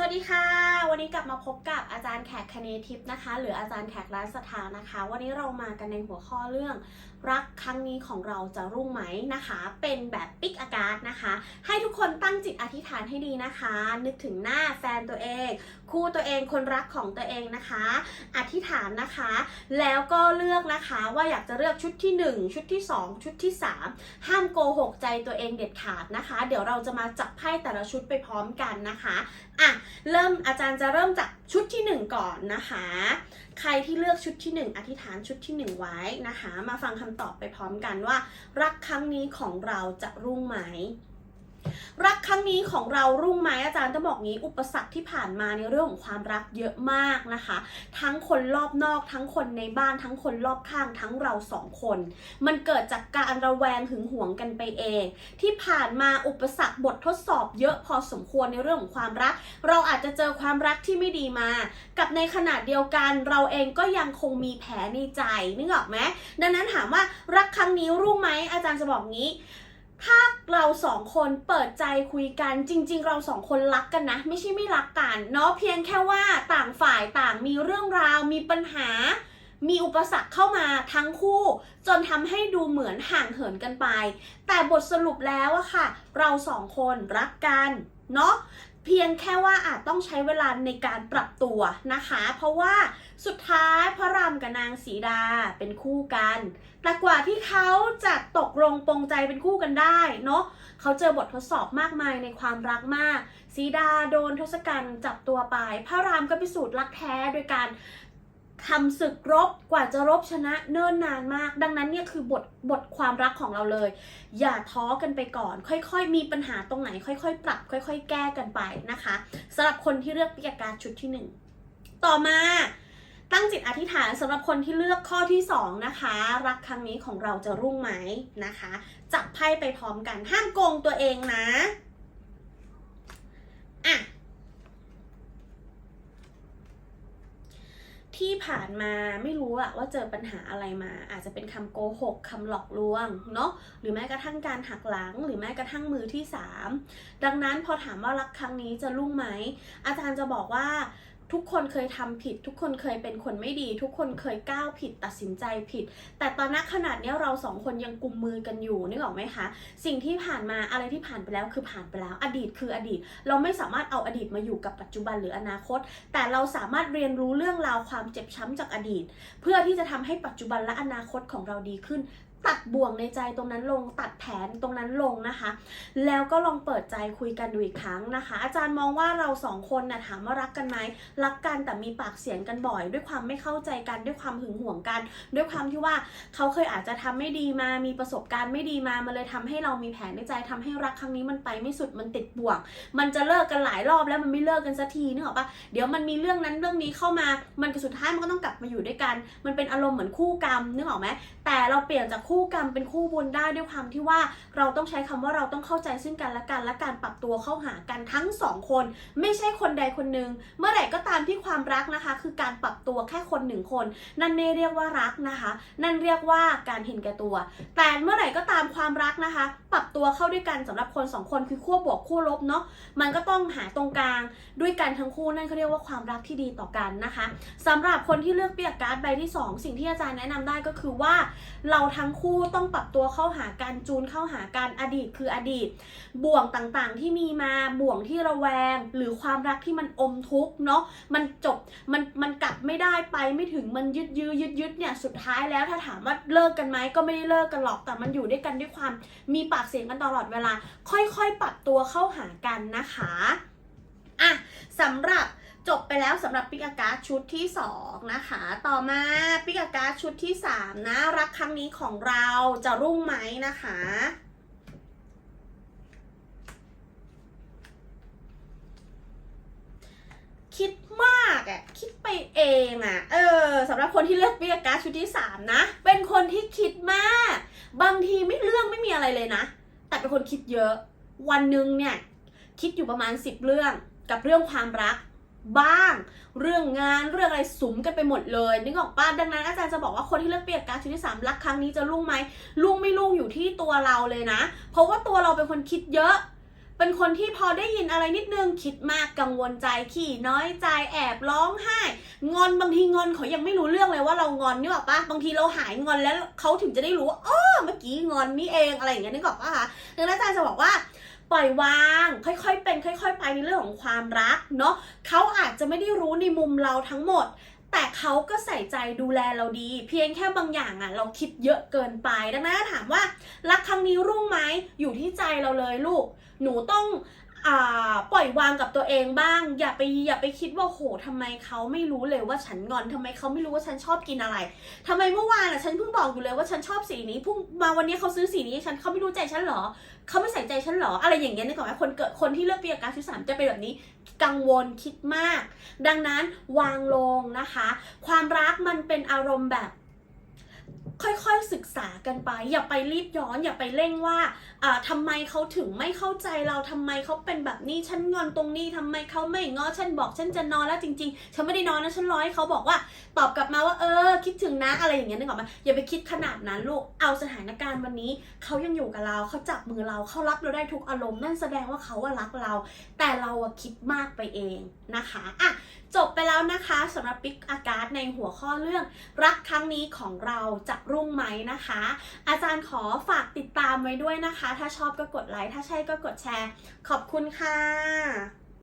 สวัสดีค่ะ วันนี้กลับมาพบกับอาจารย์แขกคเนทิพย์นะคะ หรืออาจารย์แขกร้านสถานนะคะ วันนี้เรามากันในหัวข้อเรื่อง รักครั้งนี้ของเราจะรุ่งไหมนะคะ เป็นแบบปิกอากาศนะคะ ให้ทุกคนตั้งจิตอธิษฐานให้ดีนะคะ นึกถึงหน้าแฟนตัวเอง คู่ตัวเองคนรักของตัวเองนะคะ อธิษฐานนะคะ แล้วก็เลือกนะคะว่าอยากจะเลือกชุดที่ 1 ชุดที่ 2 ชุดที่ 3 ห้ามโกหกใจตัวเองเด็ดขาดนะคะ เดี๋ยวเราจะมาจับไพ่แต่ละชุดไปพร้อมกันนะคะ อะเริ่มอาจารย์จะเริ่มจากชุดที่ 1 ก่อนนะคะ ใครที่เลือกชุดที่ 1 อธิษฐานชุดที่ 1 ไว้นะคะ มาฟังคำตอบไปพร้อมกันว่า รักครั้งนี้ของเราจะรุ่งไหม รักครั้งนี้ของเรารุ่งไหมอาจารย์จะบอกงี้อุปสรรคที่ผ่านมาในเรื่องของความรักเยอะมากนะคะ ทั้งคนรอบนอก ทั้งคนในบ้านทั้งคนรอบข้างทั้งเราสองคน มันเกิดจากการระแวงหึงหวงกันไปเอง ที่ผ่านมาอุปสรรคบททดสอบเยอะพอสมควรในเรื่องของความรัก เราอาจจะเจอความรักที่ไม่ดีมา กับในขณะเดียวกันเราเองก็ยังคงมีแผลในใจนึกออกไหมดังนั้นถามว่ารักครั้งนี้รุ่งไหมอาจารย์จะบอกงี้ ถ้าเราสองคนเปิดใจคุยกันจริง ๆ เราสองคนรักกันนะ ไม่ใช่ไม่รักกันเนาะเพียงแค่ว่าต่างฝ่ายต่างมีเรื่องราว มีปัญหา มีอุปสรรคเข้ามาทั้งคู่ จนทำให้ดูเหมือนห่างเหินกันไป แต่บทสรุปแล้วอะค่ะ เราสองคนรักกันเนาะเพียงแค่ว่าอาจต้องใช้เวลาในการปรับตัวนะคะ เพราะว่า สุดท้ายพระรามกับนางสีดาเป็นคู่กัน แต่กว่าที่เขาจะตกลงปรงใจเป็นคู่กันได้เนาะเขาเจอบททดสอบมากมายในความรักมาก สีดาโดนทศกัณฐ์จับตัวไป พระรามก็พิสูจน์รักแท้โดยการทำศึกรบกว่าจะรบชนะเนิ่นนานมาก ดังนั้นเนี่ยคือบทบทความรักของเราเลย อย่าท้อกันไปก่อน ค่อยๆ มีปัญหาตรงไหน ค่อยๆ ปรับ ค่อย ๆ แก้กันไปนะคะสำหรับคนที่เลือกปิกการชุดที่หนึ่งต่อมา ตั้งจิตอธิษฐานสำหรับคนที่เลือกข้อที่ 2 นะคะ รักครั้งนี้ของเราจะรุ่งไหมนะคะ จับไพ่ไปพร้อมกันห้ามโกงตัวเองนะอะที่ผ่านมาไม่รู้อะว่าเจอปัญหาอะไรมา อาจจะเป็นคำโกหกคำหลอกลวงเนาะหรือแม้กระทั่งการหักหลัง หรือแม้กระทั่งมือที่สามดังนั้นพอถามว่ารักครั้งนี้จะรุ่งไหม อาจารย์จะบอกว่า ทุกคนเคยทำผิด ทุกคนเคยเป็นคนไม่ดี ทุกคนเคยก้าวผิดตัดสินใจผิด แต่ตอนนักขนาดเนี้ยเราสองคนยังกุมมือกันอยู่นึกออกไหมคะ สิ่งที่ผ่านมาอะไรที่ผ่านไปแล้วคือผ่านไปแล้ว อดีตคืออดีต เราไม่สามารถเอาอดีตมาอยู่กับปัจจุบันหรืออนาคต แต่เราสามารถเรียนรู้เรื่องราวความเจ็บช้ำจากอดีต เพื่อที่จะทำให้ปัจจุบันและอนาคตของเราดีขึ้น ตัดบ่วงในใจตรงนั้นลงตัดแผนตรงนั้นลงนะคะ แล้วก็ลองเปิดใจคุยกันดูอีกครั้งนะคะ อาจารย์มองว่าเราสองคนนะ่ะถามว่ารักกันไหมรักกันแต่มีปากเสียงกันบ่อย ด้วยความไม่เข้าใจกันด้วยความหึงหวงกัน ด้วยความที่ว่าเขาเคยอาจจะทำไม่ดีมามีประสบการณ์ไม่ดีมามันเลยทำให้เรามีแผนในใจทำให้รักครั้งนี้มันไปไม่สุดมันติดบ่วง มันจะเลิกกันหลายรอบแล้วมันไม่เลิกกันสักทีนึกออกปะเดี๋ยวมันมีเรื่องนั้นเรื่องนี้เข้ามา มันก็สุดท้ายมันก็ต้องกลับมาอยู่ด้วยกัน มันเป็นอารมณ์เหมือนคู่กรรมนึกออกไหมแต่เราเปลี่ยนจากคูู่่กรรมเป็นคู่บุญได้ด้วยความที่ว่าเราต้องใช้คำว่าเราต้องเข้าใจซึ่งกันและกันและการปรับตัวเข้าหากันทั้งสองคน ไม่ใช่คนใดคนหนึ่งเมื่อไหร่ก็ตามที่ความรักนะคะ คือการปรับตัวแค่คนหนึ่งคน นั่นไม่เรียกว่ารักนะคะ นั่นเรียกว่าการเห็นแก่ตัว แต่เมื่อไหร่ก็ตามความรักนะคะ ปรับตัวเข้าด้วยกันสำหรับคนสองคนคือขั้วบวกขั้วลบเนาะมันก็ต้องหาตรงกลางด้วยกันทั้งคู่นั่นเขาเรียกว่าความรักที่ดีต่อกันนะคะสำหรับคนที่เลือกเปียกการ์ดใบที่สองสิ่งที่อาจารย์แนะนำได้ก็คือว่าเราทั้งคู่ต้องปรับตัวเข้าหากันจูนเข้าหากันอดีตคืออดีต บ่วงต่างๆที่มีมาบ่วงที่ระแวง หรือความรักที่มันอมทุกข์เนาะมันจบมันมันกลับไม่ได้ไปไม่ถึงมันยึดยื้อยึดยึดเนี่ยสุดท้ายแล้วถ้าถามว่าเลิกกันไหมก็ไม่ได้เลิกกันหรอกแต่มันอยู่ด้วยกันด้วยความมีปากเสียงกันตลอดเวลา ค่อยๆ ปรับตัวเข้าหากันนะคะอะสำหรับ จบไปแล้วสำหรับปิกาการ์ดชุดที่ 2 นะคะ ต่อมาปิกาการ์ดชุดที่ 3 นะ รักครั้งนี้ของเราจะรุ่งไหมนะคะ คิดมากอะคิดไปเองอะเออสำหรับคนที่เลือกปิกาการ์ดชุดที่ 3 นะ เป็นคนที่คิดมาก บางทีไม่เรื่องไม่มีอะไรเลยนะ แต่เป็นคนคิดเยอะ วันหนึ่งเนี่ย คิดอยู่ประมาณ 10 เรื่องกับเรื่องความรัก บ้าง เรื่องงานเรื่องอะไรสุมกันไปหมดเลยนึกออกป้ะดังนั้นอาจารย์จะบอกว่าคนที่เลือกเปียนการชุดที่สามรักครั้งนี้จะรุ่งไหมรุ่งไม่รุ่งอยู่ที่ตัวเราเลยนะ เพราะว่าตัวเราเป็นคนคิดเยอะ เป็นคนที่พอได้ยินอะไรนิดนึงคิดมากกังวลใจขี้น้อยใจแอบร้องไห้ งอนบางทีงอนเขายังไม่รู้เรื่องเลยว่าเรางอนนี่หรอกปะบางทีเราหายงอนแล้วเขาถึงจะได้รู้ว่าอ๋อเมื่อกี้งอนนี่เองอะไรอย่างเงี้ยนึกออกปะคะดังนั้นอาจารย์จะบอกว่า ปล่อยวาง ค่อยๆเป็น ค่อย ๆ ไปในเรื่องของความรักเนาะเขาอาจจะไม่ได้รู้ในมุมเราทั้งหมด แต่เขาก็ใส่ใจดูแลเราดี เพียงแค่บางอย่างอะ่ะ เราคิดเยอะเกินไปดังนั้นถามว่า รักครั้งนี้รุ่งไหมอยู่ที่ใจเราเลยลูก หนูต้อง ปล่อยวางกับตัวเองบ้าง อย่าไปอย่าไปคิดว่าโหทำไมเขาไม่รู้เลยว่าฉันงอนทำไมเขาไม่รู้ว่าฉันชอบกินอะไรทำไมเมื่อวานอะฉันเพิ่งบอกอยู่เลยว่าฉันชอบสีนี้พุ่งมาวันนี้เขาซื้อสีนี้ฉันเขาไม่รู้ใจฉันเหรอเขาไม่ใส่ใจฉันเหรออะไรอย่างเงี้ยนึกออกไหมคนเกิดคนที่เลือกปีการที่สามจะเป็นแบบนี้กังวลคิดมาก ดังนั้นวางลงนะคะ ความรักมันเป็นอารมณ์แบบ ค่อยๆศึกษากันไป อย่าไปรีบย้อน อย่าไปเร่งว่าอ่าทำไมเขาถึงไม่เข้าใจเราทำไมเขาเป็นแบบนี้ฉันงอนตรงนี้ทำไมเขาไม่งอฉันบอกฉันจะนอนแล้วจริง ๆ ฉันไม่ได้นอนนะฉันรอให้เขาบอกว่า ตอบกลับมาว่าเออ คิดถึงนะอะไรอย่างเงี้ยนึกออกไหมอย่าไปคิดขนาดนั้นลูกเอาสถานการณ์วันนี้เขายังอยู่กับเราเขาจับมือเราเขารับเราได้ทุกอารมณ์นั่นแสดงว่าเขารักเรา แต่เราอะคิดมากไปเองนะคะอะจบไปแล้วนะคะสำหรับปิกอากาศในหัวข้อเรื่อง รักครั้งนี้ของเราจะรุ่งไหมนะคะ อาจารย์ขอฝากติดตามไว้ด้วยนะคะ ถ้าชอบก็กดไลค์ถ้าใช่ก็กดแชร์ ขอบคุณค่ะ